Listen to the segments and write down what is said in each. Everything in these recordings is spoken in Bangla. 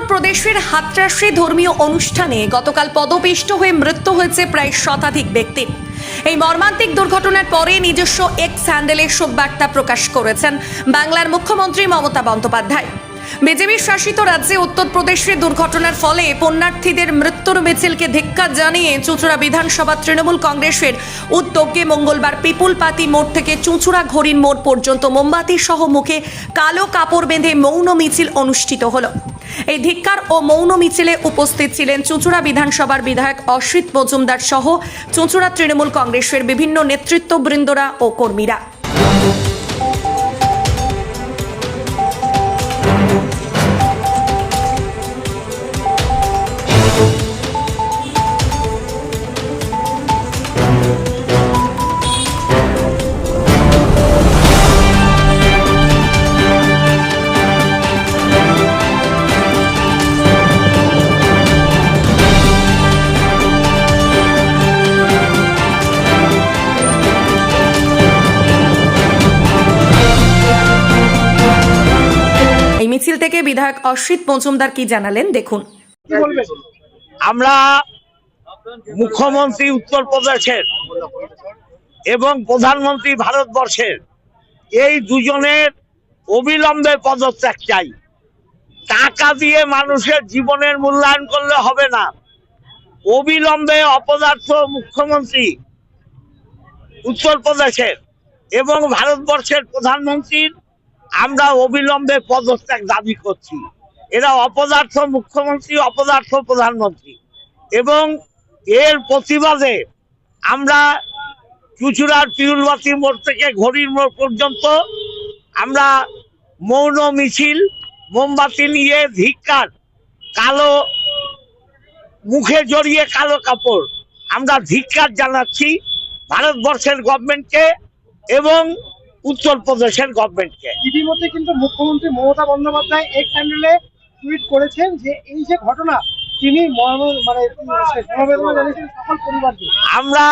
উত্তরপ্রদেশের হাতরাসে ধর্মীয় অনুষ্ঠানে গতকাল পদপিষ্ট হয়ে মৃত্যু হয়েছে প্রায় শতাধিক ব্যক্তি। এই মর্মান্তিক দুর্ঘটনার পরে নিজস্ব এক্স শোক বার্তা প্রকাশ করেছেন বাংলার মুখ্যমন্ত্রী মমতা বন্দ্যোপাধ্যায়। বিজেপি শাসিত রাজ্যে উত্তরপ্রদেশে দুর্ঘটনার ফলে পণ্যার্থীদের মৃত্যুর মিছিলকে ধিক্কার জানিয়ে চুঁচুড়া বিধানসভা তৃণমূল কংগ্রেসের উদ্যোগে মঙ্গলবার পিপুল পাতি মোড় থেকে চুঁচুড়া ঘড়ির মোড় পর্যন্ত মোমবাতি সহ মুখে কালো কাপড় বেঁধে মৌন মিছিল অনুষ্ঠিত হলো। এই ধিক্কার ও মৌন মিছিলে উপস্থিত ছিলেন চুঁচুড়া বিধানসভার বিধায়ক অসিত মজুমদার সহ চুঁচুড়া তৃণমূল কংগ্রেসের বিভিন্ন নেতৃত্ববৃন্দরা ও কর্মীরা। বিধায়ক অসিত মজুমদার কি জানালেন? দেখুন। আমরা মুখ্যমন্ত্রী উত্তরপ্রদেশের এবং প্রধানমন্ত্রী ভারতবর্ষের এই দুজনের অবিলম্বে পদত্যাগ চাই। টাকা দিয়ে মানুষের জীবনের মূল্যায়ন করলে হবে না। অবিলম্বে অপদার্থ মুখ্যমন্ত্রী উত্তরপ্রদেশের এবং ভারতবর্ষের প্রধানমন্ত্রীর আমরা অবিলম্বে পদত্যাগ দাবি করছি। এরা অপদার্থ মুখ্যমন্ত্রী, অপদার্থ প্রধানমন্ত্রী। এবং এর প্রতিবাদে আমরা চুচুড়ার পিউলবাতি মোড় থেকে ঘড়ির মোড় পর্যন্ত আমরা মৌন মিছিল, মোমবাতি নিয়ে ধিক্কার, কালো মুখে জড়িয়ে কালো কাপড় আমরা ধিক্কার জানাচ্ছি ভারতবর্ষের গভর্নমেন্টকে এবং উত্তরপ্রদেশের গভর্নমেন্টকে ইতিমধ্যে কিন্তু মুখ্যমন্ত্রী মমতা বন্দ্যোপাধ্যায় এক্স হ্যান্ডেলে টুইট করেছেন যে এই যে ঘটনা তিনি মানে সমবেদনা জানিয়েছেন সকল পরিবারকে। আমরা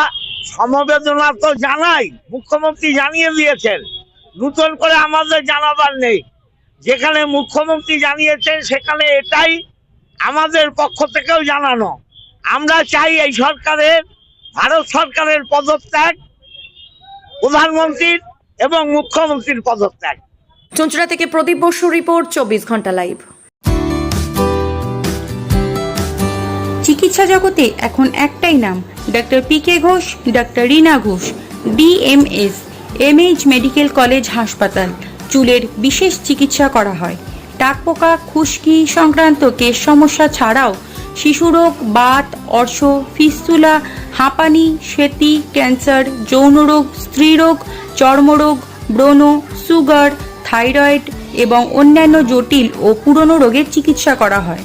সমবেদনা তো জানাই মুখ্যমন্ত্রী জানিয়ে দিয়েছেন। নতুন করে আমাদের জানাবার নেই। যেখানে মুখ্যমন্ত্রী জানিয়েছেন সেখানে এটাই আমাদের পক্ষ থেকেও জানানো। আমরা চাই এই সরকারের ভারত সরকারের পদত্যাগ। প্রধানমন্ত্রীর এবং মুখ্যমন্ত্রীর পদত্যাগ। চুঁচুড়া থেকে প্রদীপ বসু রিপোর্ট চব্বিশ ঘণ্টা লাইভ। চিকিৎসা জগতে এখন একটাই নাম doctor P K Ghosh doctor Rina Ghosh DMS MH medical college হাসপাতাল চুলের বিশেষ চিকিৎসা করা হয়। টাকপোকা খুশকি সংক্রান্ত কেশ সমস্যা ছাড়াও শিশুরোগ বাত অর্শ ফিস্তুলা হাঁপানি সেতি ক্যান্সার যৌনরোগ স্ত্রীরোগ চর্মরোগ, ব্রণ, সুগার, থাইরয়েড এবং অন্যান্য জটিল ও পুরনো রোগের চিকিৎসা করা হয়।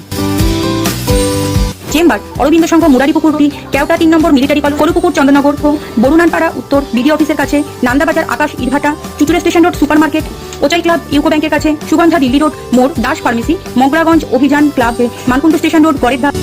চেম্বার, অরবিন্দ সংঘ মুরারিপুকুরটি কেওটা তিন নম্বর মিলিটারি কল, কলুপুকুর, চন্দ্রনগর বরুণানপাড়া উত্তর বিডি অফিসের কাছে, নান্দাবাজার, আকাশ, ইটভাটা, Chuchura station road super market ওচাই ক্লাব, ইউকো ব্যাংকের কাছে, সুগন্ধা দিল্লি রোড, মোড়, দাস ফার্মেসি, মগরাগঞ্জ অভিযান ক্লাব মানকুণ্ড স্টেশন রোড ধাপ